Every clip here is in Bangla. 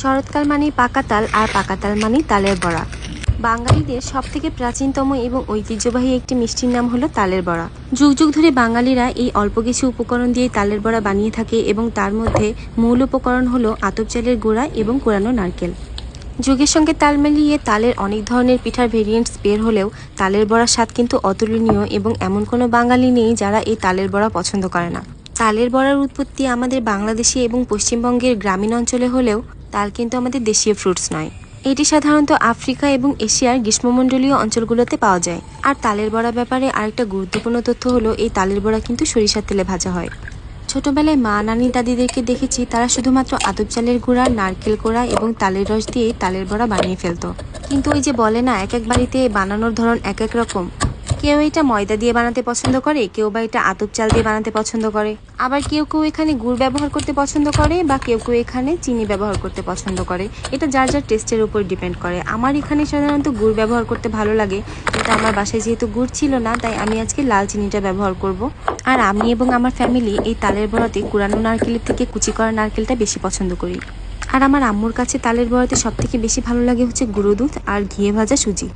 শরৎকাল মানেই পাকা তাল আর পাকা তাল মানেই তালের বড়া। বাঙালিদের সব থেকে প্রাচীনতম এবং ঐতিহ্যবাহী একটি মিষ্টির নাম হলো তালের বড়া। যুগ যুগ ধরে বাঙালিরা এই অল্প কিছু উপকরণ দিয়ে তালের বড়া বানিয়ে থাকে এবং তার মধ্যে মূল উপকরণ হলো আতপ চালের গুঁড়া এবং কোরানো নারকেল। যুগের সঙ্গে তাল মিলিয়ে তালের অনেক ধরনের পিঠার ভেরিয়েন্টস বের হলেও তালের বড়ার স্বাদ কিন্তু অতুলনীয় এবং এমন কোনো বাঙালি নেই যারা এই তালের বড়া পছন্দ করে না। তালের বড়ার উৎপত্তি আমাদের বাংলাদেশে এবং পশ্চিমবঙ্গের গ্রামীণ অঞ্চলে হলেও তাল কিন্তু আমাদের দেশীয় ফ্রুটস নয়। এটি সাধারণত আফ্রিকা এবং এশিয়ার গ্রীষ্মমণ্ডলীয় অঞ্চলগুলোতে পাওয়া যায়। আর তালের বড়া ব্যাপারে আরেকটা গুরুত্বপূর্ণ তথ্য হলো, এই তালের বড়া কিন্তু সরিষার তেলে ভাজা হয়। ছোটবেলায় মা, নানি, দাদিদেরকে দেখেছি, তারা শুধুমাত্র আদব চালের গুঁড়া, নারকেল কোড়া এবং তালের রস দিয়ে তালের বড়া বানিয়ে ফেলতো। কিন্তু ওই যে বলে না, এক এক বাড়িতে বানানোর ধরন এক এক রকম। কেউ এটা ময়দা দিয়ে বানাতে পছন্দ করে, কেউ বা এটা আতপ চাল দিয়ে বানাতে পছন্দ করে। আবার কেউ কেউ এখানে গুড় ব্যবহার করতে পছন্দ করে বা কেউ কেউ এখানে চিনি ব্যবহার করতে পছন্দ করে। এটা যার যার টেস্টের উপর ডিপেন্ড করে। আমার এখানে সাধারণত গুড় ব্যবহার করতে ভালো লাগে। কিন্তু আমার বাসায় যেহেতু গুড় ছিল না, তাই আমি আজকে লাল চিনিটা ব্যবহার করব। আর আমি এবং আমার ফ্যামিলি এই তালের বড়াতে কুরানো নারকেলের থেকে কুচি করা নারকেলটা বেশি পছন্দ করি। আর আমার আম্মুর কাছে তালের বড়াতে সব থেকে বেশি ভালো লাগে হচ্ছে গুঁড়ো দুধ আর ঘিয়ে ভাজা সুজি।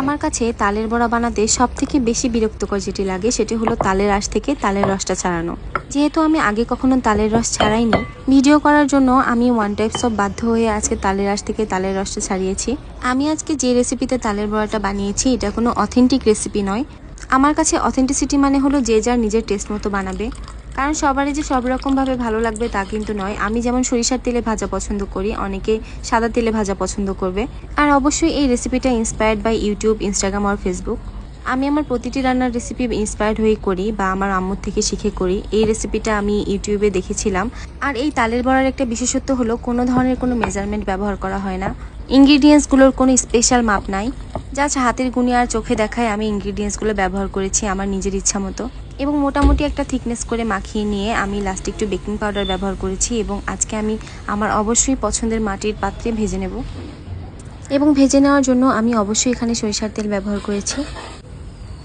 আমার কাছে তালের বড়া বানাতে সব থেকে বেশি বিরক্তকর যেটি লাগে সেটি হলো তালের আঁশ থেকে তালের রসটা ছাড়ানো। যেহেতু আমি আগে কখনো তালের রস ছাড়াইনি, ভিডিও করার জন্য আমি ওয়ান টাইপস অফ বাধ্য হয়ে আজকে তালের আঁশ থেকে তালের রসটা ছাড়িয়েছি। আমি আজকে যে রেসিপিতে তালের বড়াটা বানিয়েছি, এটা কোনো অথেন্টিক রেসিপি নয়। আমার কাছে অথেন্টিসিটি মানে হলো যে যার নিজের টেস্ট মতো বানাবে। কারণ সবারই যে সব রকমভাবে ভালো লাগবে তা কিন্তু নয়। আমি যেমন সরিষার তেলে ভাজা পছন্দ করি, অনেকে সাদা তেলে ভাজা পছন্দ করবে। আর অবশ্যই এই রেসিপিটা ইন্সপায়ার্ড বাই ইউটিউব ইনস্টাগ্রাম আর ফেসবুক আমি আমার প্রতিটি রান্নার রেসিপি ইন্সপায়ার্ড হয়ে করি বা আমার আম্মুর থেকে শিখে করি। এই রেসিপিটা আমি ইউটিউবে দেখেছিলাম। আর এই তালের বড়ার একটা বিশেষত্ব হলো, কোনো ধরনের কোনো মেজারমেন্ট ব্যবহার করা হয় না। ইনগ্রিডিয়েন্টসগুলোর কোনো স্পেশাল মাপ নাই। জাস্ট হাতের গুণে আর চোখে দেখায় আমি ইনগ্রিডিয়েন্টসগুলো ব্যবহার করেছি আমার নিজের ইচ্ছা মতো। এবং মোটামুটি একটা থিকনেস করে মাখিয়ে নিয়ে আমি লাস্টে একটু বেকিং পাউডার ব্যবহার করেছি এবং আজকে আমি আমার অবশ্যই পছন্দের মাটির পাত্রে ভেজে নেব। এবং ভেজে নেওয়ার জন্য আমি অবশ্যই এখানে সরিষার তেল ব্যবহার করেছি।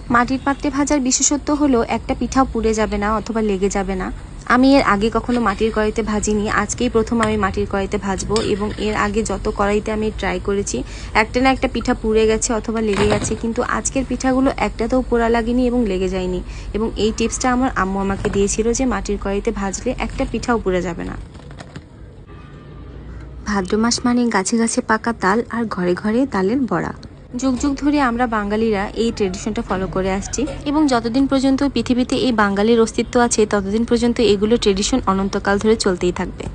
মাটির পাত্রে ভাজার বিশেষত্ব হলো একটা পিঠাও পুড়ে যাবে না অথবা লেগে যাবে না। আমি এর আগে কখনো মাটির কড়াইতে ভাজিনি। আজকেই প্রথম আমি মাটির কড়াইতে ভাজবো এবং এর আগে যত কড়াইতে আমি ট্রাই করেছি, একটা না একটা পিঠা পুড়ে গেছে অথবা লেগে গেছে, কিন্তু আজকের পিঠাগুলো একটাতেও পোড়া লাগেনি এবং লেগে যায়নি। এবং এই টিপসটা আমার আম্মু আমাকে দিয়েছিল যে মাটির কড়াইতে ভাজলে একটা পিঠাও পুড়ে যাবে না। ভাদ্র মাস মানে গাছে গাছে পাকা তাল আর ঘরে ঘরে তালের বড়া। যুগ যুগ ধরে আমরা বাঙালিরা এই ট্রেডিশনটা ফলো করে আসছি এবং যতদিন পর্যন্ত পৃথিবীতে এই বাঙালির অস্তিত্ব আছে, ততদিন পর্যন্ত এগুলো ট্রেডিশন অনন্তকাল ধরে চলতেই থাকবে।